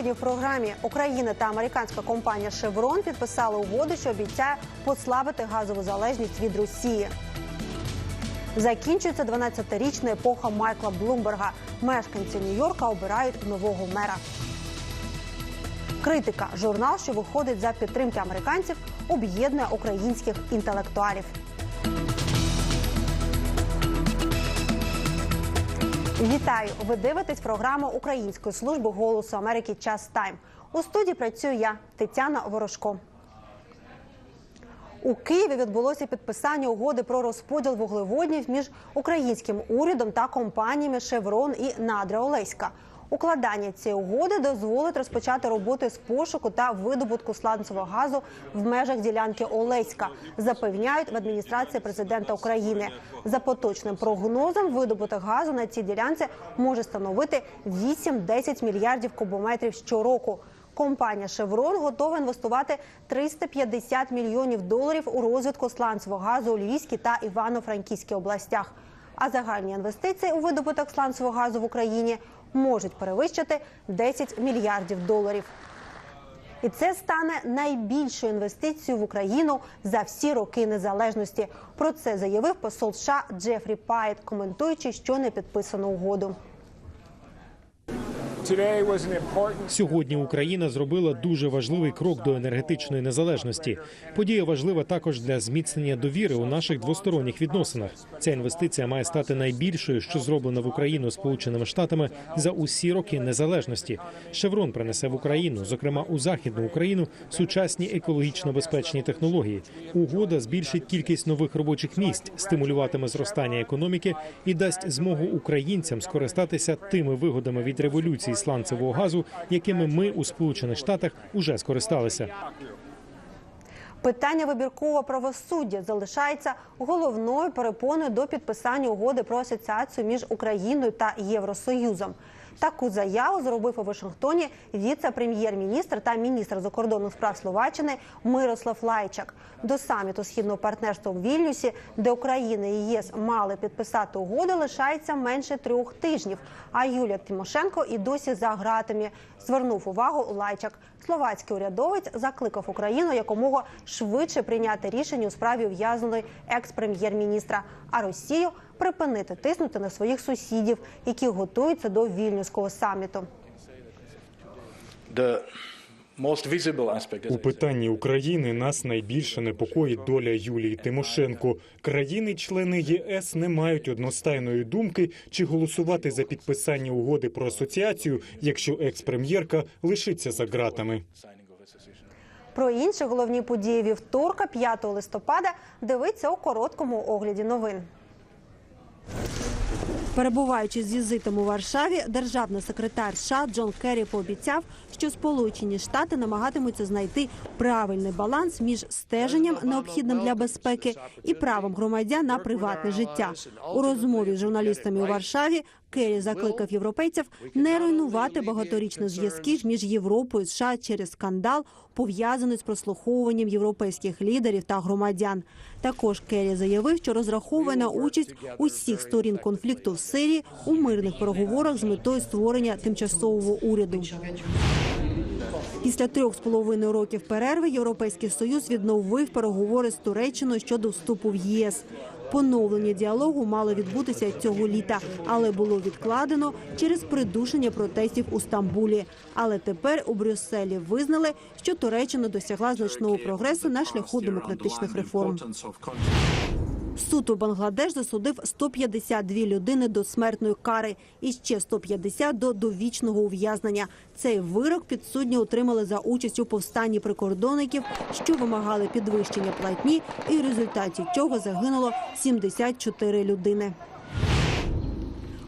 Сьогодні в програмі Україна та американська компанія Chevron підписали угоду, що обіцяє послабити газову залежність від Росії. Закінчується 12-річна епоха Майкла Блумберга. Мешканці Нью-Йорка обирають нового мера. Критика журнал, що виходить за підтримки американців, об'єднує українських інтелектуалів. Вітаю! Ви дивитесь програму Української служби голосу Америки Час Тайм. У студії працюю я, Тетяна Ворожко. У Києві відбулося підписання угоди про розподіл вуглеводнів між українським урядом та компаніями Шеврон і Надра Олеська. Укладання цієї угоди дозволить розпочати роботи з пошуку та видобутку сланцевого газу в межах ділянки Олеська, запевняють в адміністрації президента України. За поточним прогнозом, видобуток газу на цій ділянці може становити 8-10 мільярдів кубометрів щороку. Компанія Шеврон готова інвестувати 350 мільйонів доларів у розвитку сланцевого газу у Львівській та Івано-Франківській областях. А загальні інвестиції у видобуток сланцевого газу в Україні можуть перевищити 10 мільярдів доларів. І це стане найбільшою інвестицією в Україну за всі роки незалежності. Про це заявив посол США Джефрі Пайт, коментуючи, що не підписано угоду. Сьогодні Україна зробила дуже важливий крок до енергетичної незалежності. Подія важлива також для зміцнення довіри у наших двосторонніх відносинах. Ця інвестиція має стати найбільшою, що зроблена в Україну Сполученими Штатами за усі роки незалежності. Шеврон принесе в Україну, зокрема у західну Україну, сучасні екологічно безпечні технології. Угода збільшить кількість нових робочих місць, стимулюватиме зростання економіки і дасть змогу українцям скористатися тими вигодами від революції сланцевого газу, якими ми у Сполучених Штатах уже скористалися. Питання вибіркового правосуддя залишається головною перепоною до підписання угоди про асоціацію між Україною та Євросоюзом. Таку заяву зробив у Вашингтоні віце-прем'єр-міністр та міністр закордонних справ Словаччини Мирослав Лайчак. До саміту східного партнерства в Вільнюсі, де Україна і ЄС мали підписати угоду, лишається менше трьох тижнів. А Юлія Тимошенко і досі за ґратами звернув увагу Лайчак. Словацький урядовець закликав Україну якомога швидше прийняти рішення у справі ув'язаної екс-прем'єр-міністра, а Росію припинити тиснути на своїх сусідів, які готуються до вільнюського саміту. The most visible aspect is У питанні України нас найбільше непокоїть доля Юлії Тимошенко. Країни-члени ЄС не мають одностайної думки, чи голосувати за підписання угоди про асоціацію, якщо екс-прем'єрка лишиться за ґратами. Про інші головні події вівторка, 5 листопада, дивиться у короткому огляді новин. Перебуваючи з візитом у Варшаві, державний секретар США Джон Керрі пообіцяв, що Сполучені Штати намагатимуться знайти правильний баланс між стеженням, необхідним для безпеки, і правом громадян на приватне життя. У розмові з журналістами у Варшаві Керрі закликав європейців не руйнувати багаторічні зв'язки між Європою і США через скандал, пов'язаний з прослуховуванням європейських лідерів та громадян. Також Керрі заявив, що розраховує на участь усіх сторін конфлікту в Сирії у мирних переговорах з метою створення тимчасового уряду. Після трьох з половиною років перерви Європейський Союз відновив переговори з Туреччиною щодо вступу в ЄС. Поновлення діалогу мало відбутися цього літа, але було відкладено через придушення протестів у Стамбулі. Але тепер у Брюсселі визнали, що Туреччина досягла значного прогресу на шляху демократичних реформ. Суд у Бангладеш засудив 152 людини до смертної кари і ще 150 до довічного ув'язнення. Цей вирок підсудні отримали за участь у повстанні прикордонників, що вимагали підвищення платні, і в результаті цього загинуло 74 людини.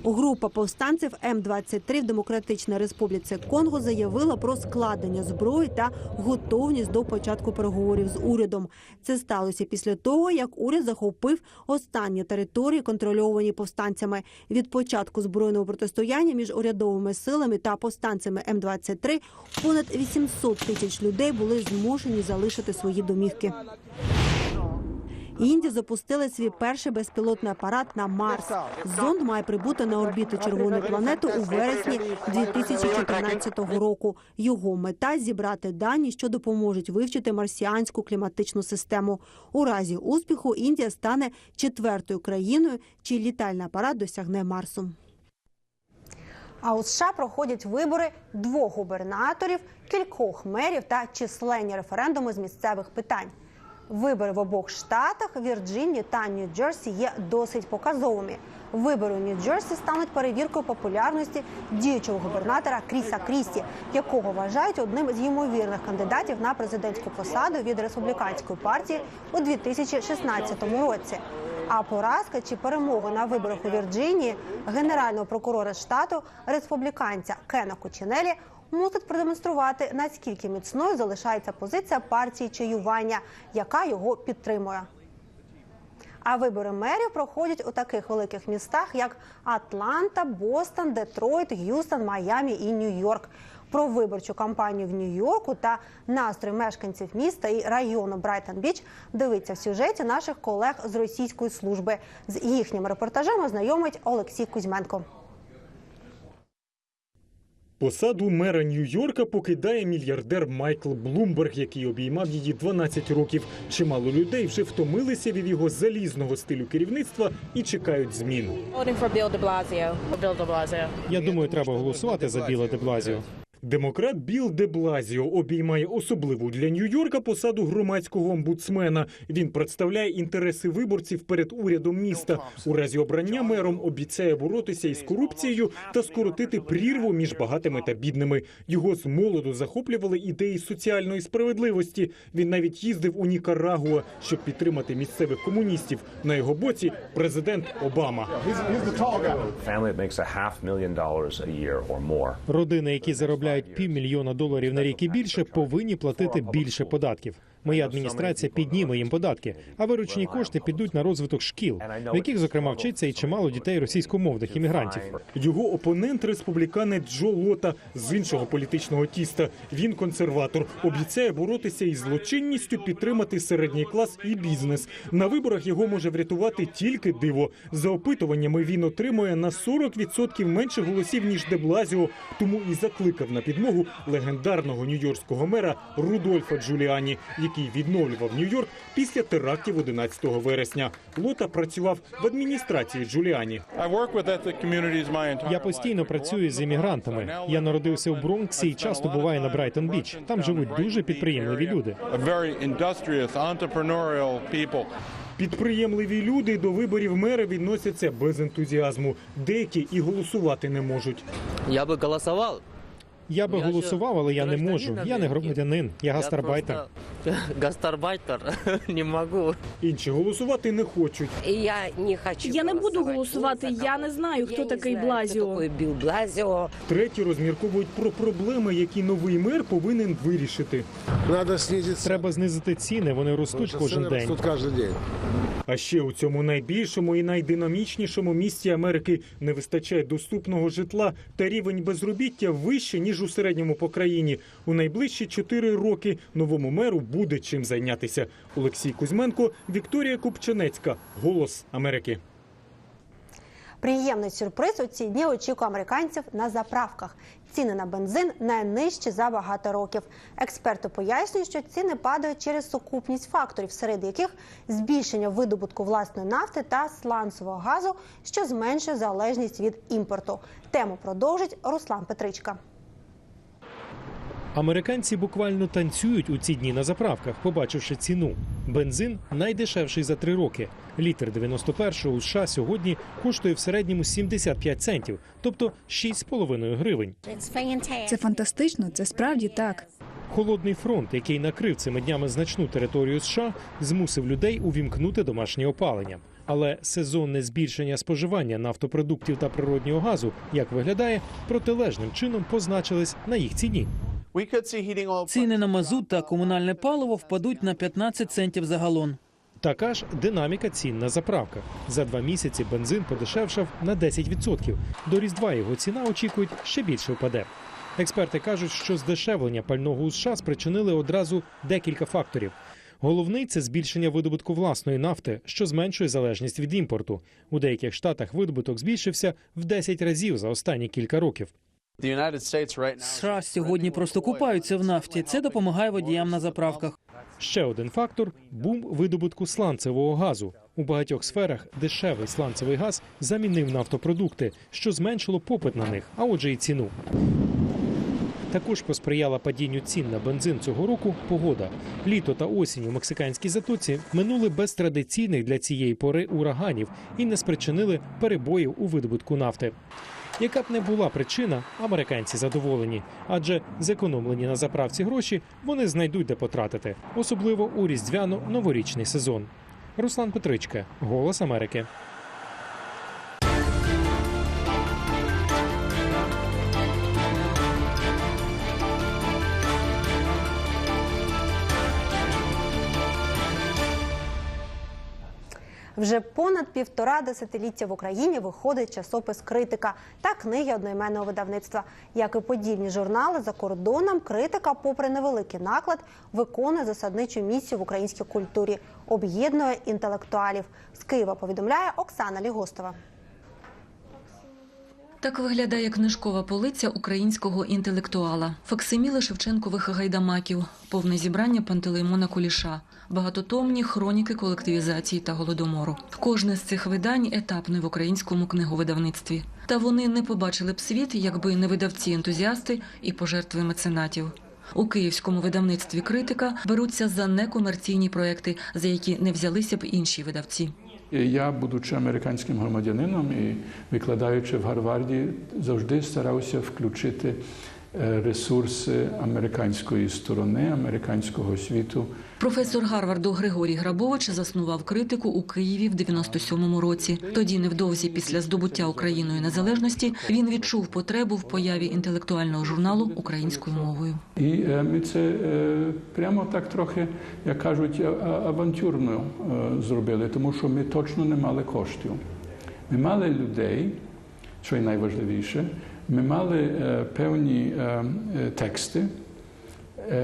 Група повстанців М-23 в Демократичній Республіці Конго заявила про складення зброї та готовність до початку переговорів з урядом. Це сталося після того, як уряд захопив останні території, контрольовані повстанцями. Від початку збройного протистояння між урядовими силами та повстанцями М-23 понад 800 тисяч людей були змушені залишити свої домівки. Індія запустили свій перший безпілотний апарат на Марс. Зонд має прибути на орбіту червоної планети у вересні 2014 року. Його мета зібрати дані, що допоможуть вивчити марсіанську кліматичну систему. У разі успіху Індія стане четвертою країною, чий літальний апарат досягне Марсу. А у США проходять вибори двох губернаторів, кількох мерів та численні референдуми з місцевих питань. Вибори в обох штатах Вірджинії та Нью-Джерсі є досить показовими. Вибори у Нью-Джерсі стануть перевіркою популярності діючого губернатора Кріса Крісті, якого вважають одним з ймовірних кандидатів на президентську посаду від республіканської партії у 2016 році. А поразка чи перемога на виборах у Вірджинії генерального прокурора штату республіканця Кена Кучинелі мусить продемонструвати наскільки міцною залишається позиція партії чаювання, яка його підтримує. А вибори мерів проходять у таких великих містах, як Атланта, Бостон, Детройт, Г'юстон, Майамі і Нью-Йорк. Про виборчу кампанію в Нью-Йорку та настрої мешканців міста і району Брайтон-Біч дивиться в сюжеті наших колег з російської служби. З їхнім репортажем ознайомить Олексій Кузьменко. Посаду мера Нью-Йорка покидає мільярдер Майкл Блумберг, який обіймав її 12 років. Чимало людей вже втомилися від його залізного стилю керівництва і чекають змін. Я думаю, треба голосувати за Біла де Блазіо. Демократ Біл де Блазіо обіймає особливу для Нью-Йорка посаду громадського омбудсмена. Він представляє інтереси виборців перед урядом міста. У разі обрання мером обіцяє боротися із корупцією та скоротити прірву між багатими та бідними. Його з молоду захоплювали ідеї соціальної справедливості. Він навіть їздив у Нікарагуа, щоб підтримати місцевих комуністів. На його боці президент Обама. Родини, які заробляють півмільйона доларів на рік і більше, повинні платити більше податків. Моя адміністрація підніме їм податки, а виручені кошти підуть на розвиток шкіл, в яких зокрема вчиться і чимало дітей російськомовних іммігрантів. Його опонент республіканець Джо Лота з іншого політичного тіста. Він консерватор. Обіцяє боротися із злочинністю, підтримати середній клас і бізнес. На виборах його може врятувати тільки диво. За опитуваннями він отримує на 40% менше голосів ніж Деблазіо, тому і закликав на підмогу легендарного нью-йоркського мера Рудольфа Джуліані, який відновлював Нью-Йорк після терактів 11 вересня. Лота працював в адміністрації Джуліані. Я постійно працюю з іммігрантами. Я народився в Бронксі і часто буваю на Брайтон Біч. Там живуть дуже підприємливі люди. Підприємливі люди до виборів мера відносяться без ентузіазму. Деякі і голосувати не можуть. Я бы голосовал. Я би голосував, але я не можу. Я не громадянин, я гастарбайтер. Гастарбайтер. Не могу. Інші голосувати не хочуть. Я не хочу. Я не буду голосувати. Я не знаю, хто такий Блазіо. Біл Блазіо. Треті розмірковують про проблеми, які новий мер повинен вирішити. Надо снизить Треба знизити ціни, вони ростуть кожен день. А ще у цьому найбільшому і найдинамічнішому місті Америки не вистачає доступного житла та рівень безробіття вище ніж у середньому по країні. У найближчі чотири роки новому меру буде чим зайнятися. Олексій Кузьменко, Вікторія Купченецька, Голос Америки. Приємний сюрприз у ці дні очікує американців на заправках. Ціни на бензин найнижчі за багато років. Експерти пояснюють, що ціни падають через сукупність факторів, серед яких збільшення видобутку власної нафти та сланцевого газу, що зменшує залежність від імпорту. Тему продовжить Руслан Петричка. Американці буквально танцюють у ці дні на заправках, побачивши ціну. Бензин найдешевший за три роки. Літр 91-го у США сьогодні коштує в середньому 75 центів, тобто 6,5 гривень. Це фантастично, це справді так. Холодний фронт, який накрив цими днями значну територію США, змусив людей увімкнути домашнє опалення. Але сезонне збільшення споживання нафтопродуктів та природнього газу, як виглядає, протилежним чином позначились на їх ціні. Ціни на мазут та комунальне паливо впадуть на 15 центів за галон. Така ж динаміка цін на заправках. За два місяці бензин подешевшав на 10%. До різдва його ціна очікують ще більше впаде. Експерти кажуть, що здешевлення пального у США спричинили одразу декілька факторів. Головний це збільшення видобутку власної нафти, що зменшує залежність від імпорту. У деяких штатах видобуток збільшився в 10 разів за останні кілька років. США сьогодні просто купаються в нафті. Це допомагає водіям на заправках. Ще один фактор бум видобутку сланцевого газу. У багатьох сферах дешевий сланцевий газ замінив нафтопродукти, що зменшило попит на них, а отже, і ціну. Також посприяла падінню цін на бензин цього року погода. Літо та осінь у мексиканській затоці минули без традиційних для цієї пори ураганів і не спричинили перебоїв у видобутку нафти. Яка б не була причина, американці задоволені, адже зекономлені на заправці гроші вони знайдуть де потратити, особливо у різдвяно-новорічний сезон. Руслан Петричка, Голос Америки. Вже понад півтора десятиліття в Україні виходить часопис Критика та книги одноіменного видавництва. Як і подібні журнали за кордоном, критика, попри невеликий наклад, виконує засадничу місію в українській культурі, об'єднує інтелектуалів. З Києва повідомляє Оксана Лігостова. Так виглядає книжкова полиця українського інтелектуала, факсиміли Шевченкових гайдамаків, повне зібрання Пантелеймона Куліша, багатотомні хроніки колективізації та голодомору. Кожне з цих видань етапне в українському книговидавництві. Та вони не побачили б світ, якби не видавці-ентузіасти і пожертви меценатів. У київському видавництві критика беруться за некомерційні проекти, за які не взялися б інші видавці. Я, будучи американським громадянином і викладаючи в Гарварді, завжди старався включити ресурси американської сторони, американського світу. Професор Гарварду Григорій Грабович заснував критику у Києві в 97-му році. Тоді, невдовзі після здобуття Україною незалежності, він відчув потребу в появі інтелектуального журналу українською мовою. І е, ми це е, прямо так трохи, як кажуть, авантюрно е, зробили, тому що ми точно не мали коштів. Ми мали людей, що й найважливіше, ми мали е, певні е, е, тексти,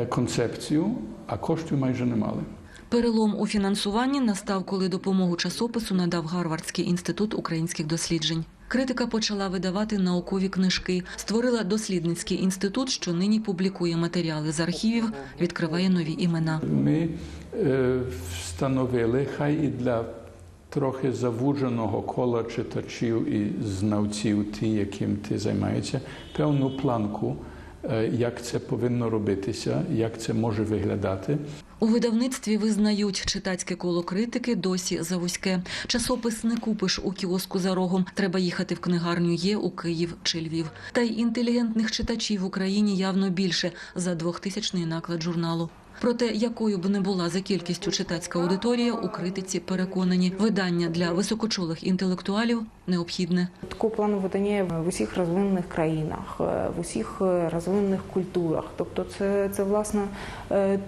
концепцію, а коштів майже не мали. Перелом у фінансуванні настав, коли допомогу часопису надав Гарвардський інститут українських досліджень. Критика почала видавати наукові книжки, створила дослідницький інститут, що нині публікує матеріали з архівів, відкриває нові імена. Ми е, встановили, хай і для трохи завудженого кола читачів і знавців, ті, яким ти займаєшся, певну планку, е, як це повинно робитися, як це може виглядати. У видавництві визнають читацьке коло критики досі завузьке. Часопис не купиш у кіоску за рогом. Треба їхати в книгарню є у Київ чи Львів. Та й інтелігентних читачів в Україні явно більше за двохтисячний наклад журналу. Проте, якою б не була за кількістю читацька аудиторія, у критиці переконані, видання для високочолих інтелектуалів необхідне. Плану видання в усіх розвинених країнах, е, в усіх е, розвинених культурах. Тобто, це, це власне е,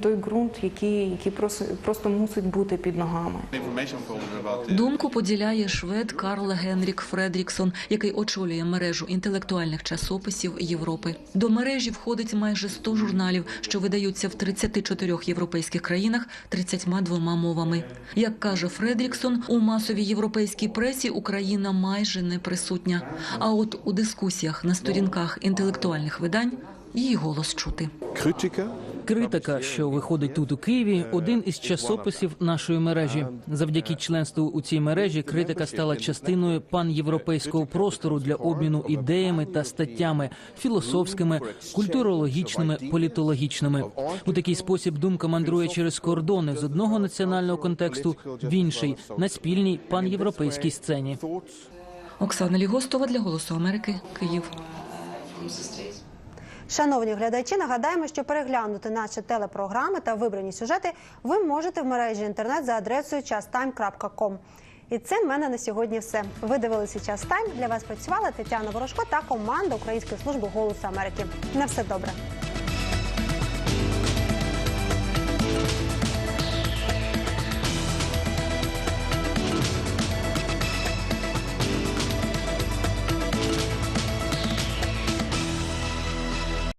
той ґрунт, який, який просто, просто мусить бути під ногами. Думку поділяє швед Карл Генрік Фредріксон, який очолює мережу інтелектуальних часописів Європи. До мережі входить майже 100 журналів, що видаються в 34 європейських країнах 32 мовами. Як каже Фредріксон, у масовій європейській пресі Україна майже не присутня. А от у дискусіях на сторінках інтелектуальних видань її голос чути. Критика, що виходить тут у Києві, один із часописів нашої мережі. Завдяки членству у цій мережі критика стала частиною панєвропейського простору для обміну ідеями та статтями філософськими, культурологічними, політологічними. У такий спосіб думка мандрує через кордони з одного національного контексту в інший на спільній панєвропейській сцені. Оксана Лігостова для Голосу Америки, Київ. Шановні глядачі, нагадаємо, що переглянути наші телепрограми та вибрані сюжети ви можете в мережі інтернет за адресою частайм.ком. І це в мене на сьогодні все. Ви дивилися час тайм. Для вас працювала Тетяна Ворожко та команда Української служби голосу Америки. На все добре.